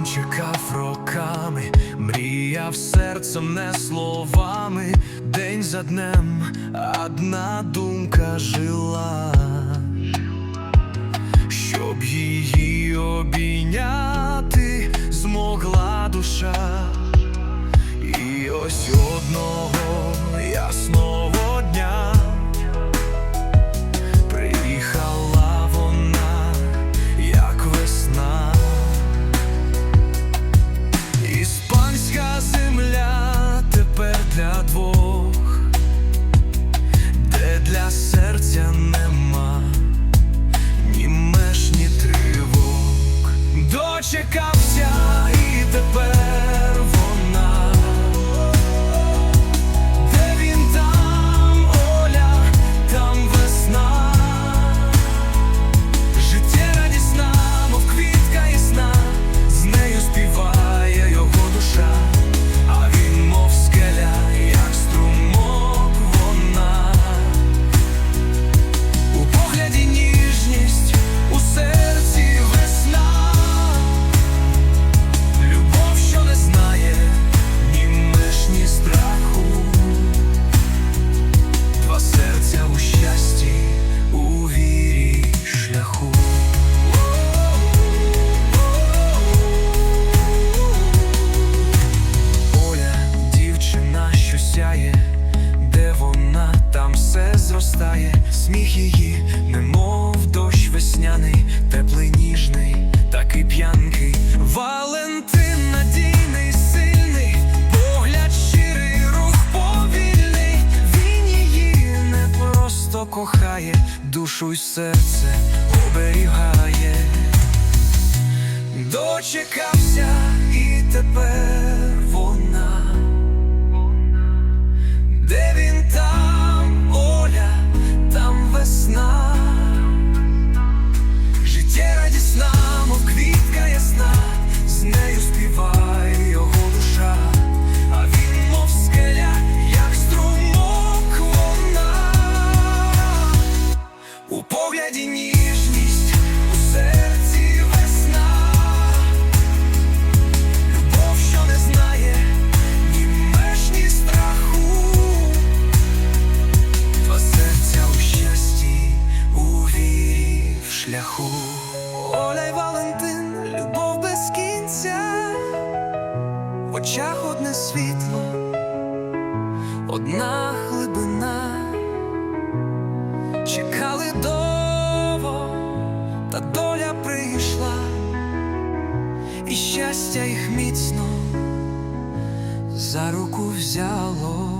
Він чекав роками, мріяв серцем, не словами, день за днем одна думка жила, щоб її обійняти змогла душа, і ось. Сміх її, немов дощ весняний, теплий ніжний, такий п'янкий. Валентин надійний, сильний, погляд щирий, рух повільний. Він її не просто кохає, душу й серце оберігає. Дочекався і тепер шляху. Оля й Валентин, любов без кінця, в очах одне світло, одна глибина. Чекали довго, та доля прийшла, і щастя їх міцно за руку взяло.